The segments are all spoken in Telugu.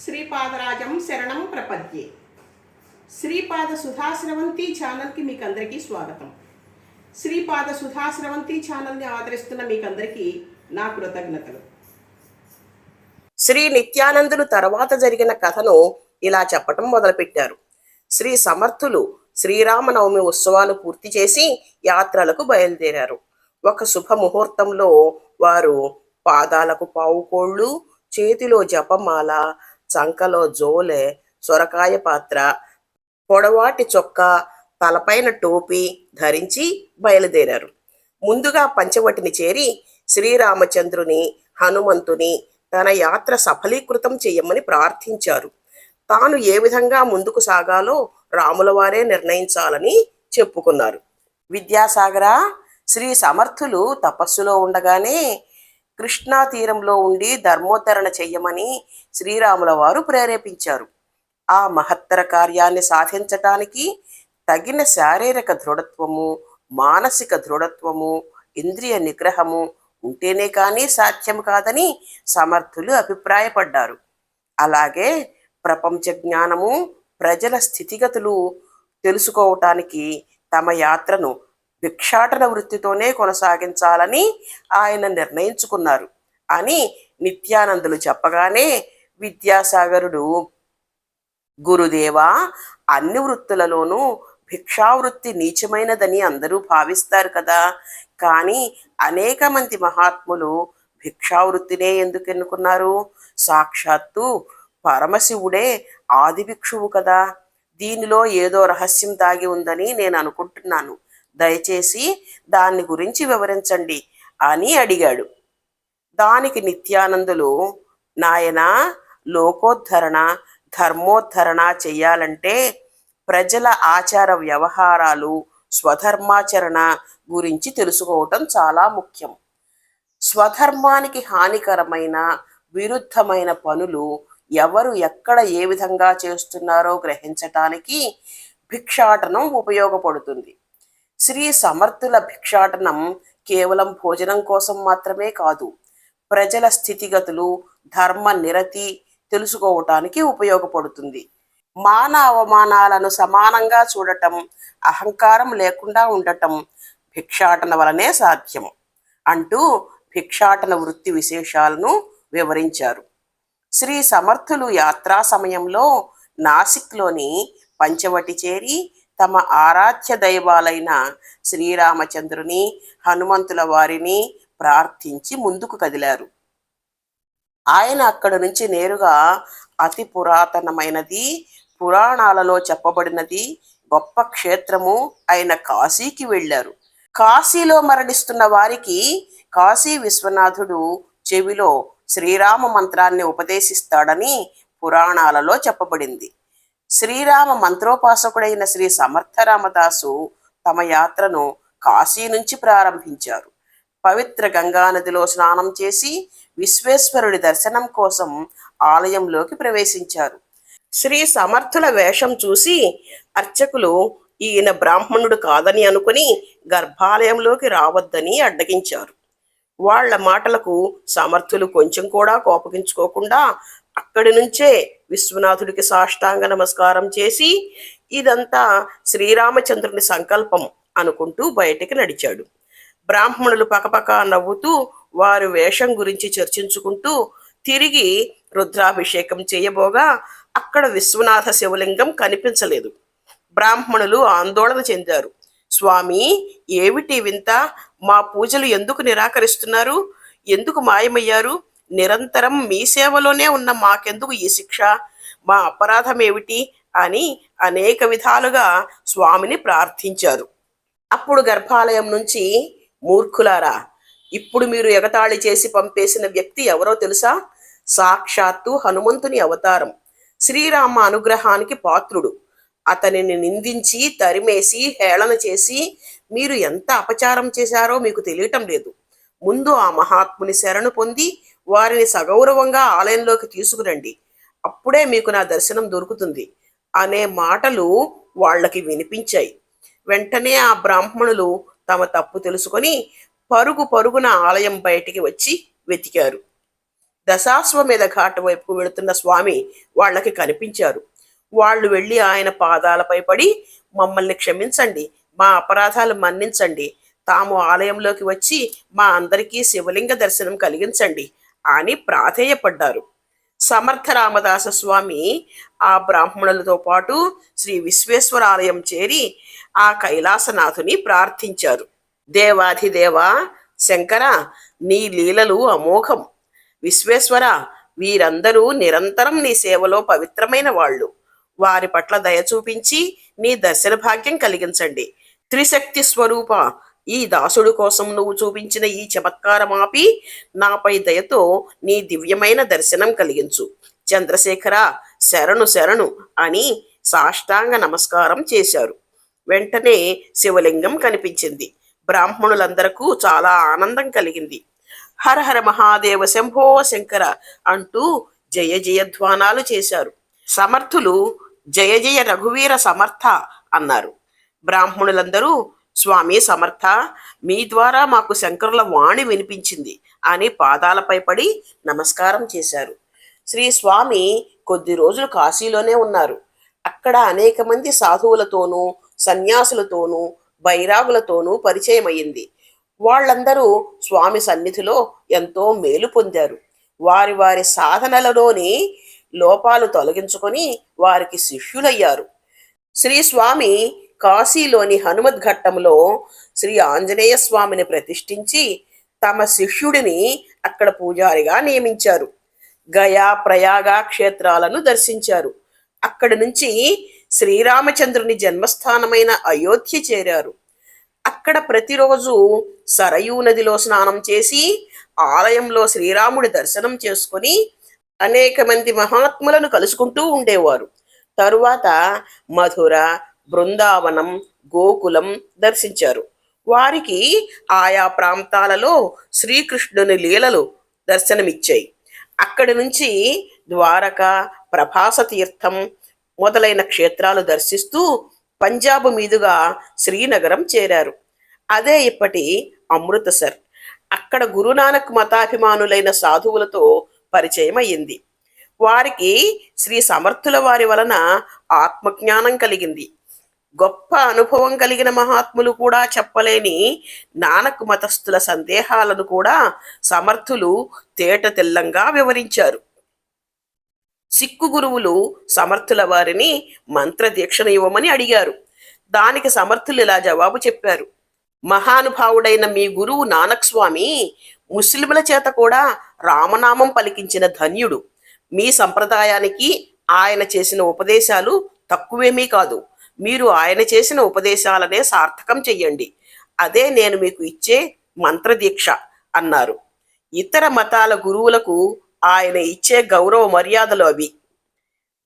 శ్రీపాదరాజం శరణం ప్రపద్యే. శ్రీపాద సుధాశ్రవంతి ఛానల్కి మీకు అందరికీ స్వాగతం. శ్రీపాద సుధాశ్రవంతి ఛానల్ని ఆదరిస్తున్న మీకు అందరికీ నా కృతజ్ఞతలు. శ్రీ నిత్యానందులు తర్వాత జరిగిన కథను ఇలా చెప్పటం మొదలుపెట్టారు. శ్రీ సమర్థులు శ్రీరామనవమి ఉత్సవాలు పూర్తి చేసి యాత్రలకు బయలుదేరారు. ఒక శుభ ముహూర్తంలో వారు పాదాలకు పావుకోళ్ళు చేతిలో జపమాల చంకలో జోలె సొరకాయ పాత్ర పొడవాటి చొక్కా తలపైన టోపీ ధరించి బయలుదేరారు. ముందుగా పంచవటిని చేరి శ్రీరామచంద్రుని హనుమంతుని తన యాత్ర సఫలీకృతం చేయమని ప్రార్థించారు. తాను ఏ విధంగా ముందుకు సాగాలో రాములవారే నిర్ణయించాలని చెప్పుకున్నారు. విద్యాసాగర శ్రీ సమర్థులు తపస్సులో ఉండగానే కృష్ణా తీరంలో ఉండి ధర్మోద్ధరణ చెయ్యమని శ్రీరాముల వారు ప్రేరేపించారు. ఆ మహత్తర కార్యాన్ని సాధించటానికి తగిన శారీరక దృఢత్వము మానసిక దృఢత్వము ఇంద్రియ నిగ్రహము ఉంటేనే కానీ సాధ్యం కాదని సమర్థులు అభిప్రాయపడ్డారు. అలాగే ప్రపంచ జ్ఞానము ప్రజల స్థితిగతులు తెలుసుకోవటానికి తమ యాత్రను భిక్షాటన వృత్తితోనే కొనసాగించాలని ఆయన నిర్ణయించుకున్నారు. అని నిత్యానందులు చెప్పగానే విద్యాసాగరుడు గురుదేవా అన్ని వృత్తులలోనూ భిక్షావృత్తి నీచమైనదని అందరూ భావిస్తారు కదా. కానీ అనేక మంది మహాత్ములు భిక్షావృత్తినే ఎందుకు ఎన్నుకున్నారు? సాక్షాత్తు పరమశివుడే ఆది భిక్షువు కదా. దీనిలో ఏదో రహస్యం దాగి ఉందని నేను అనుకుంటున్నాను. దయచేసి దాన్ని గురించి వివరించండి అని అడిగాడు. దానికి నిత్యానందులు నాయన లోకోద్ధరణ ధర్మోద్ధరణ చేయాలంటే ప్రజల ఆచార వ్యవహారాలు స్వధర్మాచరణ గురించి తెలుసుకోవటం చాలా ముఖ్యం. స్వధర్మానికి హానికరమైన విరుద్ధమైన పనులు ఎవరు ఎక్కడ ఏ విధంగా చేస్తున్నారో గ్రహించటానికి భిక్షాటనం ఉపయోగపడుతుంది. శ్రీ సమర్థుల భిక్షాటనం కేవలం భోజనం కోసం మాత్రమే కాదు ప్రజల స్థితిగతులు ధర్మ నిరతి తెలుసుకోవటానికి ఉపయోగపడుతుంది. మాన అవమానాలను సమానంగా చూడటం అహంకారం లేకుండా ఉండటం భిక్షాటన వలనే సాధ్యం అంటూ భిక్షాటన వృత్తి విశేషాలను వివరించారు. శ్రీ సమర్థులు యాత్రా సమయంలో నాసిక్లోని పంచవటి చేరి తమ ఆరాధ్య దైవాలైన శ్రీరామచంద్రుని హనుమంతుల వారిని ప్రార్థించి ముందుకు కదిలారు. ఆయన అక్కడ నుంచి నేరుగా అతి పురాతనమైనది పురాణాలలో చెప్పబడినది గొప్ప క్షేత్రము అయిన కాశీకి వెళ్ళారు. కాశీలో మరణిస్తున్న వారికి కాశీ విశ్వనాథుడు చెవిలో శ్రీరామ మంత్రాన్ని ఉపదేశిస్తాడని పురాణాలలో చెప్పబడింది. శ్రీరామ మంత్రోపాసకుడైన శ్రీ సమర్థరామదాసు తమ యాత్రను కాశీ నుంచి ప్రారంభించారు. పవిత్ర గంగా నదిలో స్నానం చేసి విశ్వేశ్వరుడి దర్శనం కోసం ఆలయంలోకి ప్రవేశించారు. శ్రీ సమర్థుల వేషం చూసి అర్చకులు ఈయన బ్రాహ్మణుడు కాదని అనుకుని గర్భాలయంలోకి రావద్దని అడ్డగించారు. వాళ్ళ మాటలకు సమర్థులు కొంచెం కూడా కోపగించుకోకుండా అక్కడి నుంచే విశ్వనాథుడికి సాష్టాంగ నమస్కారం చేసి ఇదంతా శ్రీరామచంద్రుని సంకల్పం అనుకుంటూ బయటికి నడిచాడు. బ్రాహ్మణులు పకపక నవ్వుతూ వారి వేషం గురించి చర్చించుకుంటూ తిరిగి రుద్రాభిషేకం చేయబోగా అక్కడ విశ్వనాథ శివలింగం కనిపించలేదు. బ్రాహ్మణులు ఆందోళన చెందారు. స్వామి ఏమిటి వింత? మా పూజలు ఎందుకు నిరాకరిస్తున్నారు? ఎందుకు మాయమయ్యారు? నిరంతరం మీ సేవలోనే ఉన్న మాకెందుకు ఈ శిక్ష? మా అపరాధం ఏమిటి అని అనేక విధాలుగా స్వామిని ప్రార్థించారు. అప్పుడు గర్భాలయం నుంచి మూర్ఖులారా ఇప్పుడు మీరు ఎగతాళి చేసి పంపేసిన వ్యక్తి ఎవరో తెలుసా? సాక్షాత్తు హనుమంతుని అవతారం. శ్రీరామ అనుగ్రహానికి పాత్రుడు. అతనిని నిందించి తరిమేసి హేళన చేసి మీరు ఎంత అపచారం చేశారో మీకు తెలియటం లేదు. ముందు ఆ మహాత్ముని శరణు పొంది వారిని సగౌరవంగా ఆలయంలోకి తీసుకురండి. అప్పుడే మీకు నా దర్శనం దొరుకుతుంది అనే మాటలు వాళ్ళకి వినిపించాయి. వెంటనే ఆ బ్రాహ్మణులు తమ తప్పు తెలుసుకొని పరుగు పరుగున ఆలయం బయటికి వచ్చి వెతికారు. దశాశ్వమేధ ఘాట్ వైపు వెళుతున్న స్వామి వాళ్ళకి కనిపించారు. వాళ్ళు వెళ్ళి ఆయన పాదాలపై పడి మమ్మల్ని క్షమించండి మా అపరాధాలు మన్నించండి. తాము ఆలయంలోకి వచ్చి మా అందరికీ శివలింగ దర్శనం కలిగించండి. అని ప్రాధేయపడ్డారు. సమర్థ రామదాస స్వామి ఆ బ్రాహ్మణులతో పాటు శ్రీ విశ్వేశ్వర ఆలయం చేరి ఆ కైలాసనాథుని ప్రార్థించారు. దేవాధిదేవ శంకర నీ లీలలు అమోఘం. విశ్వేశ్వర వీరందరూ నిరంతరం నీ సేవలో పవిత్రమైన వాళ్ళు. వారి పట్ల దయ చూపించి నీ దర్శన భాగ్యం కలిగించండి. త్రిశక్తి స్వరూప ఈ దాసుడు కోసం నువ్వు చూపించిన ఈ చమత్కారమాపి నాపై దయతో నీ దివ్యమైన దర్శనం కలిగించు. చంద్రశేఖర శరణు శరణు అని సాష్టాంగ నమస్కారం చేశారు. వెంటనే శివలింగం కనిపించింది. బ్రాహ్మణులందరకు చాలా ఆనందం కలిగింది. హర హర మహాదేవ శంభో శంకర అంటూ జయ జయధ్వానాలు చేశారు. సమర్థులు జయ జయ రఘువీర సమర్థ అన్నారు. బ్రాహ్మణులందరూ స్వామి సమర్థ మీ ద్వారా మాకు శంకరుల వాణి వినిపించింది అని పాదాలపై పడి నమస్కారం చేశారు. శ్రీ స్వామి కొద్ది రోజులు కాశీలోనే ఉన్నారు. అక్కడ అనేక మంది సాధువులతోనూ సన్యాసులతోనూ బైరాగులతోనూ పరిచయం అయింది వాళ్ళందరూ స్వామి సన్నిధిలో ఎంతో మేలు పొందారు. వారి వారి సాధనలలోని లోపాలు తొలగించుకొని వారికి శిష్యులయ్యారు. శ్రీ స్వామి కాశీలోని హనుమద్ ఘట్టంలో శ్రీ ఆంజనేయ స్వామిని ప్రతిష్ఠించి తమ శిష్యుడిని అక్కడ పూజారిగా నియమించారు. గయా ప్రయాగ క్షేత్రాలను దర్శించారు. అక్కడి నుంచి శ్రీరామచంద్రుని జన్మస్థానమైన అయోధ్య చేరారు. అక్కడ ప్రతిరోజు సరయూ నదిలో స్నానం చేసి ఆలయంలో శ్రీరాముడి దర్శనం చేసుకొని అనేక మంది మహాత్ములను కలుసుకుంటూ ఉండేవారు. తరువాత మధుర బృందావనం గోకులం దర్శించారు. వారికి ఆయా ప్రాంతాలలో శ్రీకృష్ణుని లీలలు దర్శనమిచ్చాయి. అక్కడి నుంచి ద్వారక ప్రభాస తీర్థం మొదలైన క్షేత్రాలు దర్శిస్తూ పంజాబ్ మీదుగా శ్రీనగరం చేరారు. అదే ఇప్పటి అమృతసర్. అక్కడ గురునానక్ మతాభిమానులైన సాధువులతో పరిచయం అయ్యింది వారికి శ్రీ సమర్థుల వారి వలన ఆత్మజ్ఞానం కలిగింది. గొప్ప అనుభవం కలిగిన మహాత్ములు కూడా చెప్పలేని నానక్ మతస్థుల సందేహాలను కూడా సమర్థులు తేట తెల్లంగా వివరించారు. సిక్కు గురువులు సమర్థుల వారిని మంత్రదీక్షణ ఇవ్వమని అడిగారు. దానికి సమర్థులు ఇలా జవాబు చెప్పారు. మహానుభావుడైన మీ గురువు నానక్ స్వామి ముస్లింల చేత కూడా రామనామం పలికించిన ధన్యుడు. మీ సంప్రదాయానికి ఆయన చేసిన ఉపదేశాలు తక్కువేమీ కాదు. మీరు ఆయన చేసిన ఉపదేశాలనే సార్థకం చెయ్యండి. అదే నేను మీకు ఇచ్చే మంత్రదీక్ష అన్నారు. ఇతర మతాల గురువులకు ఆయన ఇచ్చే గౌరవ మర్యాదలు అవి.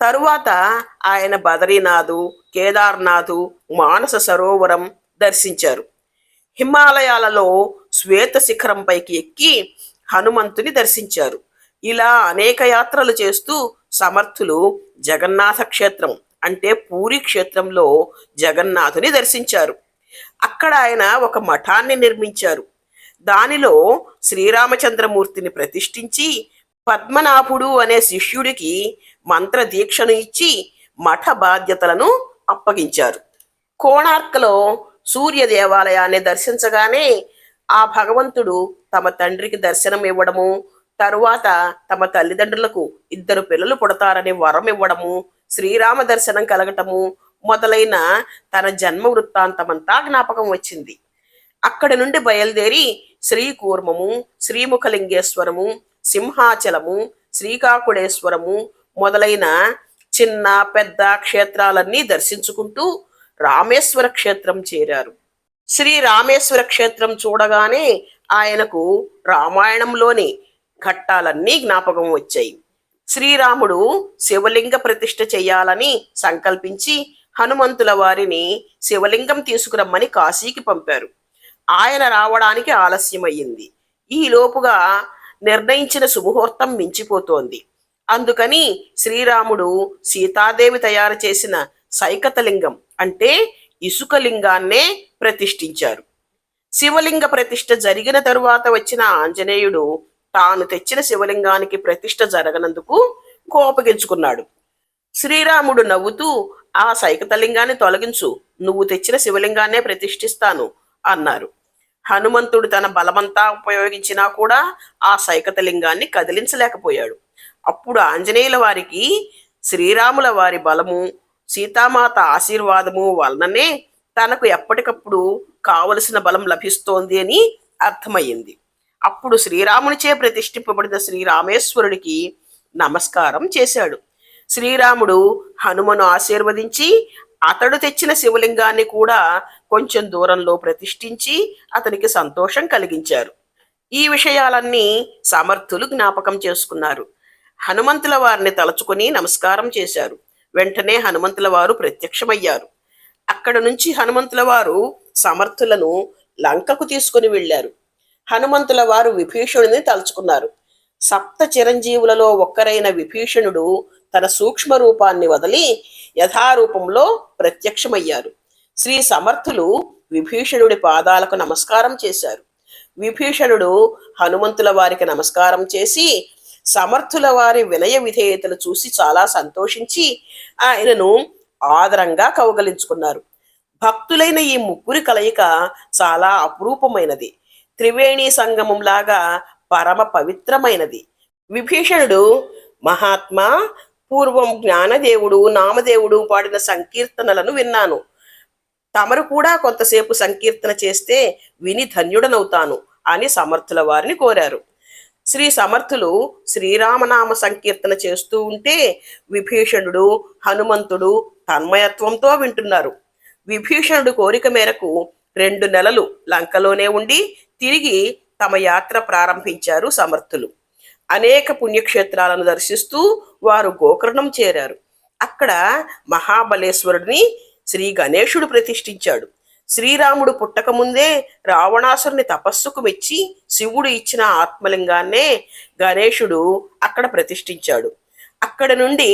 తరువాత ఆయన బదరీనాథు కేదార్నాథు మానస సరోవరం దర్శించారు. హిమాలయాలలో శ్వేత శిఖరంపైకి ఎక్కి హనుమంతుని దర్శించారు. ఇలా అనేక యాత్రలు చేస్తూ సమర్థులు జగన్నాథ క్షేత్రం అంటే పూరి క్షేత్రంలో జగన్నాథుని దర్శించారు. అక్కడ ఆయన ఒక మఠాన్ని నిర్మించారు. దానిలో శ్రీరామచంద్రమూర్తిని ప్రతిష్ఠించి పద్మనాభుడు అనే శిష్యుడికి మంత్ర దీక్షను ఇచ్చి మఠ బాధ్యతలను అప్పగించారు. కోణార్కలో సూర్య దేవాలయాన్ని దర్శించగానే ఆ భగవంతుడు తమ తండ్రికి దర్శనం ఇవ్వడము తరువాత తమ తల్లిదండ్రులకు ఇద్దరు పిల్లలు పుడతారని వరం ఇవ్వడము శ్రీరామ దర్శనం కలగటము మొదలైన తన జన్మ వృత్తాంతమంతా జ్ఞాపకం వచ్చింది. అక్కడి నుండి బయలుదేరి శ్రీకూర్మము శ్రీముఖలింగేశ్వరము సింహాచలము శ్రీకాకుళేశ్వరము మొదలైన చిన్న పెద్ద క్షేత్రాలన్నీ దర్శించుకుంటూ రామేశ్వర క్షేత్రం చేరారు. శ్రీ రామేశ్వర క్షేత్రం చూడగానే ఆయనకు రామాయణంలోని ఘట్టాలన్నీ జ్ఞాపకం వచ్చాయి. శ్రీరాముడు శివలింగ ప్రతిష్ఠ చేయాలని సంకల్పించి హనుమంతుల వారిని శివలింగం తీసుకురమ్మని కాశీకి పంపారు. ఆయన రావడానికి ఆలస్యమయ్యింది. ఈలోపుగా నిర్ణయించిన సుముహూర్తం మించిపోతోంది. అందుకని శ్రీరాముడు సీతాదేవి తయారు చేసిన సైకతలింగం అంటే ఇసుక లింగాన్నే ప్రతిష్ఠించారు. శివలింగ ప్రతిష్ఠ జరిగిన తరువాత వచ్చిన ఆంజనేయుడు తాను తెచ్చిన శివలింగానికి ప్రతిష్ట జరగనందుకు కోపగించుకున్నాడు. శ్రీరాముడు నవ్వుతూ ఆ సైకతలింగాన్ని తొలగించు. నువ్వు తెచ్చిన శివలింగాన్నే ప్రతిష్ఠిస్తాను అన్నారు. హనుమంతుడు తన బలమంతా ఉపయోగించినా కూడా ఆ సైకతలింగాన్ని కదిలించలేకపోయాడు. అప్పుడు ఆంజనేయుల వారికి శ్రీరాముల వారి బలము సీతామాత ఆశీర్వాదము వలననే తనకు ఎప్పటికప్పుడు కావలసిన బలం లభిస్తోంది అని అర్థమయ్యింది. అప్పుడు శ్రీరామునిచే ప్రతిష్ఠింపబడిన శ్రీరామేశ్వరుడికి నమస్కారం చేశాడు. శ్రీరాముడు హనుమను ఆశీర్వదించి అతడు తెచ్చిన శివలింగాన్ని కూడా కొంచెం దూరంలో ప్రతిష్ఠించి అతనికి సంతోషం కలిగించారు. ఈ విషయాలన్నీ సమర్థులు జ్ఞాపకం చేసుకున్నారు. హనుమంతుల వారిని తలుచుకుని నమస్కారం చేశారు. వెంటనే హనుమంతుల వారు ప్రత్యక్షమయ్యారు. అక్కడ నుంచి హనుమంతుల వారు సమర్థులను లంకకు తీసుకుని వెళ్ళారు. హనుమంతుల వారు విభీషణుని తలుచుకున్నారు. సప్త చిరంజీవులలో ఒక్కరైన విభీషణుడు తన సూక్ష్మ రూపాన్ని వదిలి యథారూపంలో ప్రత్యక్షమయ్యారు. శ్రీ సమర్థులు విభీషణుడి పాదాలకు నమస్కారం చేశారు. విభీషణుడు హనుమంతుల వారికి నమస్కారం చేసి సమర్థుల వారి వినయ విధేయతలు చూసి చాలా సంతోషించి ఆయనను ఆదరంగా కౌగలించుకున్నారు. భక్తులైన ఈ ముగ్గురి కలయిక చాలా అపురూపమైనది. త్రివేణి సంగమంలాగా పరమ పవిత్రమైనది. విభీషణుడు మహాత్మా పూర్వం జ్ఞానదేవుడు నామదేవుడు పాడిన సంకీర్తనలను విన్నాను. తమరు కూడా కొంతసేపు సంకీర్తన చేస్తే విని ధన్యుడనవుతాను అని సమర్థుల వారిని కోరారు. శ్రీ సమర్థులు శ్రీరామనామ సంకీర్తన చేస్తూ ఉంటే విభీషణుడు హనుమంతుడు తన్మయత్వంతో వింటున్నారు. విభీషణుడు కోరిక మేరకు రెండు నెలలు లంకలోనే ఉండి తిరిగి తమ యాత్ర ప్రారంభించారు సమర్థులు. అనేక పుణ్యక్షేత్రాలను దర్శిస్తూ వారు గోకర్ణం చేరారు. అక్కడ మహాబలేశ్వరుడిని శ్రీ గణేశుడు ప్రతిష్ఠించాడు. శ్రీరాముడు పుట్టకముందే రావణాసురుని తపస్సుకు మెచ్చి శివుడు ఇచ్చిన ఆత్మలింగాన్నే గణేశుడు అక్కడ ప్రతిష్ఠించాడు. అక్కడ నుండి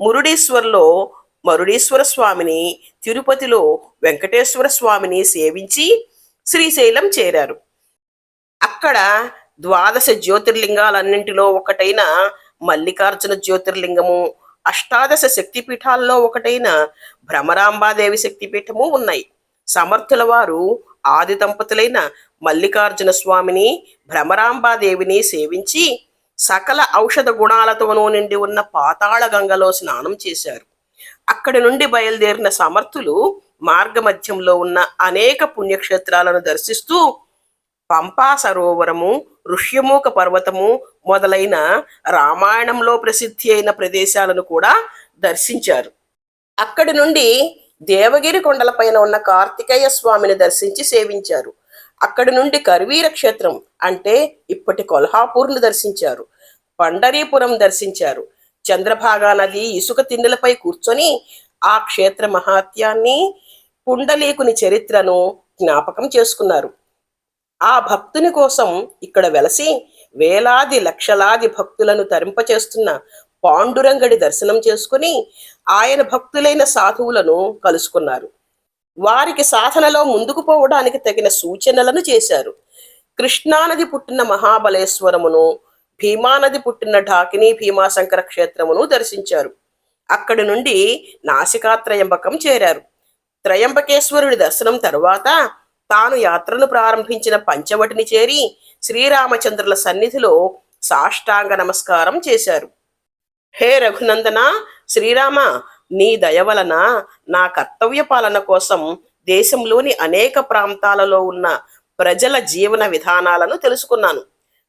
మురుడీశ్వర్లో మరుడీశ్వర స్వామిని తిరుపతిలో వెంకటేశ్వర స్వామిని సేవించి శ్రీశైలం చేరారు. అక్కడ ద్వాదశ జ్యోతిర్లింగాలన్నింటిలో ఒకటైన మల్లికార్జున జ్యోతిర్లింగము అష్టాదశ శక్తిపీఠాల్లో ఒకటైన భ్రమరాంబాదేవి శక్తిపీఠము ఉన్నాయి. సమర్థుల వారు ఆది దంపతులైన మల్లికార్జున స్వామిని భ్రమరాంబాదేవిని సేవించి సకల ఔషధ గుణాలతోనూ నిండి ఉన్న పాతాళ గంగలో స్నానం చేశారు. అక్కడి నుండి బయలుదేరిన సమర్థులు మార్గమధ్యంలో ఉన్న అనేక పుణ్యక్షేత్రాలను దర్శిస్తూ పంపా సరోవరము ఋష్యమూక పర్వతము మొదలైన రామాయణంలో ప్రసిద్ధి అయిన ప్రదేశాలను కూడా దర్శించారు. అక్కడి నుండి దేవగిరి కొండలపైన ఉన్న కార్తికేయ స్వామిని దర్శించి సేవించారు. అక్కడి నుండి కర్వీర క్షేత్రం అంటే ఇప్పటి కొల్హాపూర్ను దర్శించారు. పండరీపురం దర్శించారు. చంద్రభాగా నది ఇసుక తిన్నెలపై కూర్చొని ఆ క్షేత్ర మహాత్యాన్ని పుండలీకుని చరిత్రను జ్ఞాపకం చేసుకున్నారు. ఆ భక్తుని కోసం ఇక్కడ వెలసి వేలాది లక్షలాది భక్తులను తరింపచేస్తున్న పాండురంగడి దర్శనం చేసుకుని ఆయన భక్తులైన సాధువులను కలుసుకున్నారు. వారికి సాధనలో ముందుకు పోవడానికి తగిన సూచనలను చేశారు. కృష్ణానది పుట్టిన మహాబలేశ్వరమును భీమానది పుట్టిన ఢాకిని భీమాశంకర క్షేత్రమును దర్శించారు. అక్కడి నుండి నాసికా త్రయంబకం చేరారు. త్రయంబకేశ్వరుడి దర్శనం తరువాత తాను యాత్రను ప్రారంభించిన పంచవటిని చేరి శ్రీరామచంద్రుల సన్నిధిలో సాష్టాంగ నమస్కారం చేశారు. హే రఘునందన శ్రీరామ నీ దయ వలన నా కర్తవ్య పాలన కోసం దేశంలోని అనేక ప్రాంతాలలో ఉన్న ప్రజల జీవన విధానాలను తెలుసుకున్నాను.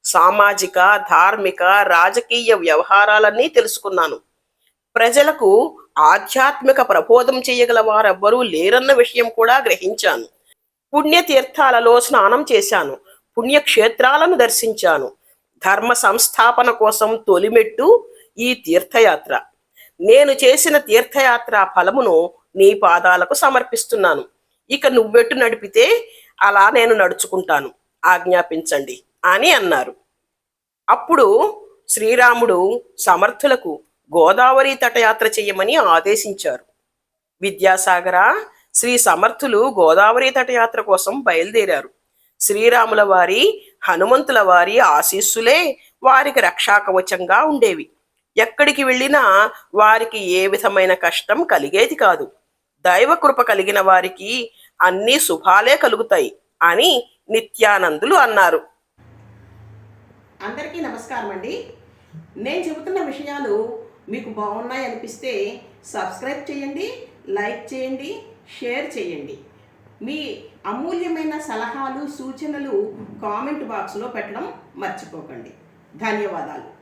సామాజిక ధార్మిక రాజకీయ వ్యవహారాలన్నీ తెలుసుకున్నాను. ప్రజలకు ఆధ్యాత్మిక ప్రబోధం చేయగల వారెవ్వరూ లేరన్న విషయం కూడా గ్రహించాను. పుణ్యతీర్థాలలో స్నానం చేశాను. పుణ్యక్షేత్రాలను దర్శించాను. ధర్మ సంస్థాపన కోసం తొలిమెట్టు ఈ తీర్థయాత్ర. నేను చేసిన తీర్థయాత్ర ఫలమును నీ పాదాలకు సమర్పిస్తున్నాను. ఇక నువ్వెట్టు నడిపితే అలా నేను నడుచుకుంటాను. ఆజ్ఞాపించండి అని అన్నారు. అప్పుడు శ్రీరాముడు సమర్థులకు గోదావరి తటయాత్ర చేయమని ఆదేశించారు. విద్యాసాగర శ్రీ సమర్థులు గోదావరి తటయాత్ర కోసం బయలుదేరారు. శ్రీరాముల వారి హనుమంతుల వారి ఆశీస్సులే వారికి రక్షాకవచంగా ఉండేవి. ఎక్కడికి వెళ్ళినా వారికి ఏ విధమైన కష్టం కలిగేది కాదు. దైవకృప కలిగిన వారికి అన్ని శుభాలే కలుగుతాయి అని నిత్యానందులు అన్నారు. అందరికీ నమస్కారం అండి. నేను చెబుతున్న విషయాలు మీకు బాగున్నాయి అనిపిస్తే సబ్స్క్రైబ్ చేయండి లైక్ చేయండి షేర్ చేయండి. మీ అమూల్యమైన సలహాలు సూచనలు కామెంట్ బాక్స్లో పెట్టడం మర్చిపోకండి. ధన్యవాదాలు.